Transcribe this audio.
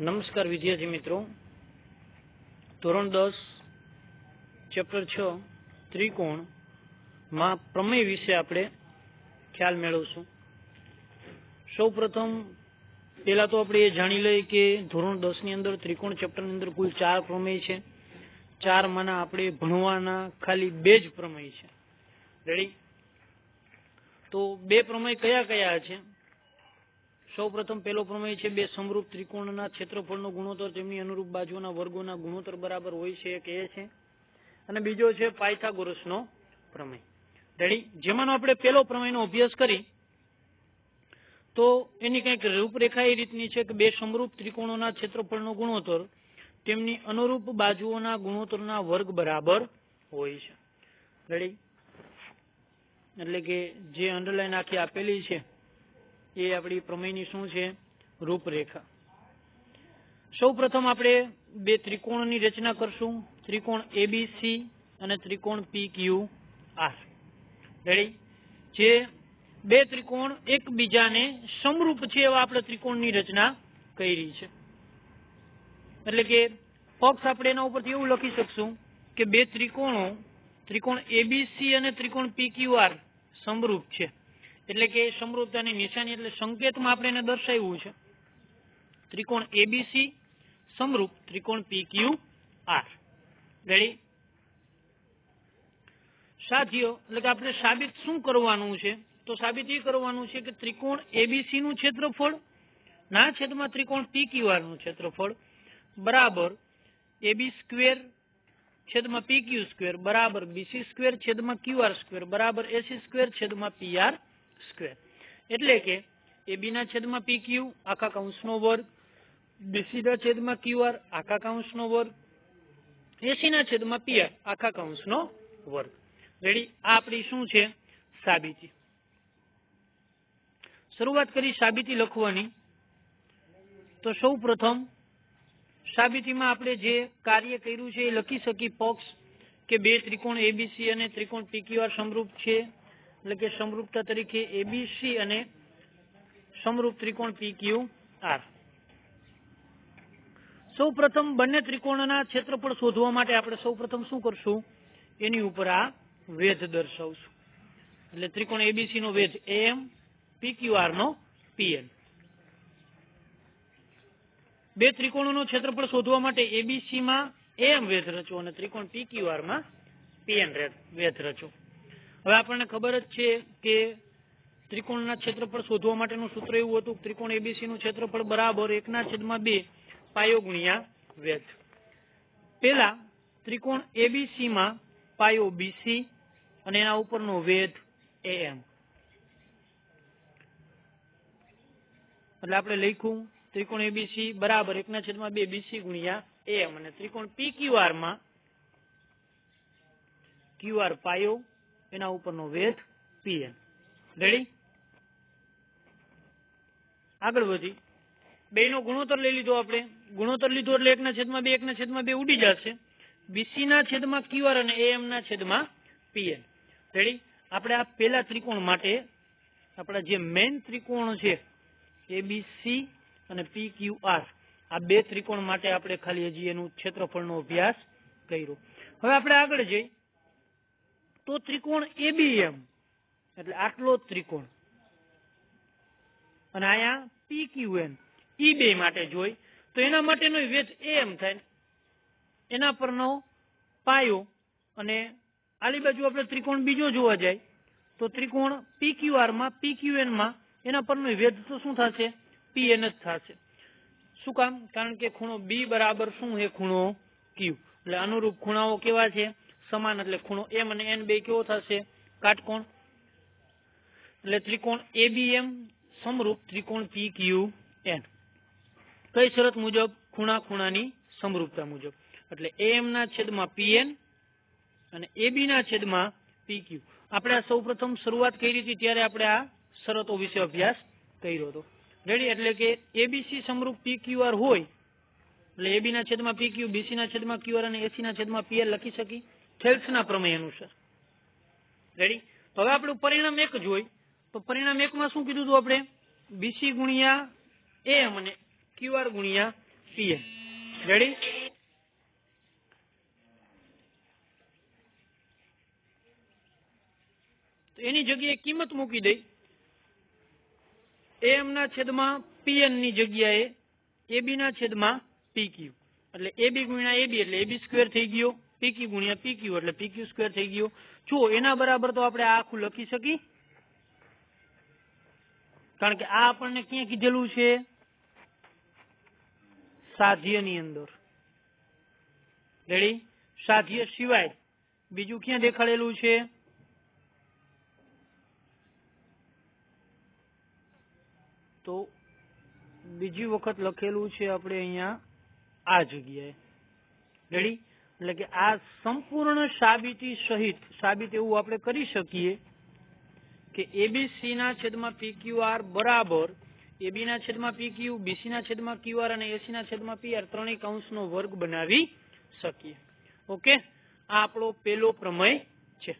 નમસ્કાર વિદ્યાર્થી મિત્રો. ધોરણ દસ, ચેપ્ટર છ, ત્રિકોણ, માં પ્રમેય વિશે આપણે ખ્યાલ મેળવશું. સૌ પ્રથમ પેલા તો આપણે એ જાણી લઈએ કે ધોરણ દસની અંદર, ત્રિકોણ ચેપ્ટરની અંદર કુલ ચાર પ્રમેય છે. ચાર માના આપણે ભણવાના ખાલી બે જ પ્રમેય છે. રેડી તો બે પ્રમેય કયા કયા છે? સૌ પ્રથમ પેલો પ્રમેય છે, બે સમરૂપ ત્રિકોણના ક્ષેત્રફળનો ગુણોત્તર તેમની અનુરૂપ બાજુના વર્ગોના ગુણોત્તર બરાબર હોય છે કે છે. અને બીજો છે, પાયથાગોરસનો પ્રમેય. રેડી જેમાંનો આપણે પેલો પ્રમેયનો અભ્યાસ કરી, તો એની કંઈક રૂપરેખા એ રીતની છે કે બે સમરૂપ ત્રિકોણોના ક્ષેત્રફળનો ગુણોત્તર તેમની અનુરૂપ બાજુઓના ગુણોત્તરના વર્ગ બરાબર હોય છે. રેડી એટલે કે જે અંડરલાઈન આખી આપેલી છે એ આપણી પ્રમેયની શું છે? રૂપરેખા. સૌ પ્રથમ આપણે બે ત્રિકોણની રચના કરશું. ત્રિકોણ એબીસી અને ત્રિકોણ પી ક્યુ આર રેડી જે બે ત્રિકોણ એકબીજાને સમરૂપ છે એવા આપણે ત્રિકોણની રચના કરી છે. એટલે કે પક્ષ આપણે એના ઉપરથી એવું લખી શકશું કે બે ત્રિકોણો, ત્રિકોણ એબીસી અને ત્રિકોણ પી ક્યુ આર સમરૂપ છે. એટલે કે સમૃદ્ધતાની નિશાની, એટલે સંકેતમાં આપણે એને દર્શાવ્યું છે. ત્રિકોણ એબીસી સમરૂપ ત્રિકોણ પી આર રેડી સાથીઓ એટલે કે આપણે સાબિત શું કરવાનું છે? તો સાબિત એ કરવાનું છે કે ત્રિકોણ એબીસી નું ક્ષેત્રફળ, ના છેદમાં ત્રિકોણ પી ક્યુ આરનું ક્ષેત્રફળ, બરાબર એબી સ્ક્વેર છેદમાં પી ક્યુ સ્ક્વેર બરાબર બીસી સ્ક્વેર છેદમાં ક્યુ આર સ્ક્વેર બરાબર એસી સ્ક્વેર છેદમાં પી આર સ્ક્વેર એટલે કે એબી ના છેદમાં પી ક્યુ આખા કૌંસનો વર્ગ બીસી ના છેદમાં ક્યુ આર આખા કૌંસનો વર્ગ એસી ના છેદમાં પી આર આખા કૌંસનો વર્ગ. રેડી આ આપણી શું છે? સાબિતી. શરૂઆત કરી સાબિતી લખવાની. તો સૌ પ્રથમ સાબિતીમાં આપણે જે કાર્ય કર્યું છે એ લખી શકી પક્ષ કે બે ત્રિકોણ એબીસી અને ત્રિકોણ પીક્યુઆર સમરૂપ છે. એટલે કે સમરૂપતા તરીકે એબીસી અને સમરૂપ ત્રિકોણ પીક્યુ આર સૌ પ્રથમ બંને ત્રિકોણના ક્ષેત્રફળ શોધવા માટે આપણે સૌ પ્રથમ શું કરશું? એની ઉપર આ વેધ દર્શાવશું. એટલે ત્રિકોણ એબીસી નો વેધ એમ પીક્યુઆર નો પીએન બે ત્રિકોણોનું ક્ષેત્રફળ શોધવા માટે એબીસી માં એમ વેધ રચો અને ત્રિકોણ પીક્યુઆરમાં પીએન વેધ રચો. હવે આપણને ખબર જ છે કે ત્રિકોણના ક્ષેત્રફળ શોધવા માટેનું સૂત્ર એવું હતું ત્રિકોણ એબીસી નું ક્ષેત્રફળ બરાબર એકના છેદમાં બે પાયો ગુણ્યા વેધ. પેલા ત્રિકોણ એબીસી માં પાયો બીસી અને એના ઉપરનો વેધ એ એમ એટલે આપણે લખ્યું ત્રિકોણ એબીસી બરાબર એકના છેદમાં બે બીસી ગુણ્યા એમ અને ત્રિકોણ પી ક્યુઆરમાં ક્યુઆર પાયો એના ઉપરનો વેધ પીએન. રેડી આગળ વધી. બે નો ગુણોત્તર લઈ લીધો આપણે. ગુણોત્તર લીધો એટલે એકના છેદમાં બે, એકના છેદમાં બે ઉડી જશે. બીસી ના છેદમાં ક્યુઆર અને એમ ના છેદમાં પીએન. રેડી આપણે આ પેલા ત્રિકોણ માટે આપણા જે મેઇન ત્રિકોણ છે, એબીસી અને પી ક્યુ આ બે ત્રિકોણ માટે આપણે ખાલી હજી એનું ક્ષેત્રફળનો અભ્યાસ કર્યો. હવે આપણે આગળ જઈ. તો ત્રિકોણ એબીએમ એટલે આટલો ત્રિકોણ. અને અહીંયા પી ક્યુ એન ઈ બે માટે જોઈ. તો એના માટેનો વેધ એમ થાય. એના પરનો પાયો અને આલી બાજુ આપણે ત્રિકોણ બીજો જોવા જાય. તો ત્રિકોણ આરમાં એનમાં એના પરનો વેધ તો શું થશે? પી એન જ થશે. શું કામ? કારણ કે ખૂણો બી બરાબર શું છે? ખૂણો ક્યુ એટલે અનુરૂપ ખૂણાઓ કેવા છે? સમાન એટલે ખૂણો એમ અને એન બે કેવો થશે? કાટકોણ. એટલે ત્રિકોણ એબીએમ સમરૂપ ત્રિકોણ પી ક્યુ એન કઈ શરત મુજબ? ખૂણા ખૂણાની સમરૂપતા મુજબ. એટલે એમ ના છેદમાં પીએન અને એબી ના છેદમાં પીક્યુ આપણે આ સૌ પ્રથમ શરૂઆત કરી હતી ત્યારે આપણે આ શરતો વિશે અભ્યાસ કર્યો હતો. રેડી એટલે કે એબીસી સમરૂપ પીક્યુઆર હોય, એટલે એબી ના છેદમાં પીક્યુ બીસી ના છેદમાં ક્યુઆર અને એસી ના છેદમાં પીએલ લખી શકી? થેલ્સના પ્રમેય અનુસાર. રેડી તો હવે આપણું પરિણામ એક જ હોય તો પરિણામ એકમાં શું કીધું હતું આપણે? બીસી ગુણ્યા એમ અને ક્યુઆર ગુણ્યા પીએમ રેડી તો એની જગ્યાએ કિંમત મૂકી દઈ. એમ ના છેદમાં પીએનની જગ્યાએ એબી ના છેદમાં પી ક્યુ એટલે એબી ગુણ્યા એબી એટલે એબી સ્ક્વેર થઈ ગયો. પીક્યુ ગુણ્યા પીક્યુ એટલે પીક્યુ સ્ક્વેર થઈ ગયો. જો એના બરાબર તો આપણે આખું લખી શકી કારણ કે આ આપણને ક્યાં કીધેલું છે? સાધ્યની અંદર. રેડી સાધ્ય સિવાય બીજું ક્યાં દેખાડેલું છે? તો બીજી વખત લખેલું છે આપણે અહીંયા આ જગ્યાએ. રેડી એટલે કે આ સંપૂર્ણ સાબિતી સહિત, સાબિત એવું આપણે કરી શકીએ કે એબીસી ના છેદમાં પીક્યુઆર બરાબર એબી ના છેદમાં પીક્યુ બીસી ના છેદમાં ક્યુઆર અને એસી ના છેદમાં પીઆર ત્રણેય કૌંસનો વર્ગ બનાવી શકીએ. ઓકે? આ આપણો પેલો પ્રમેય છે.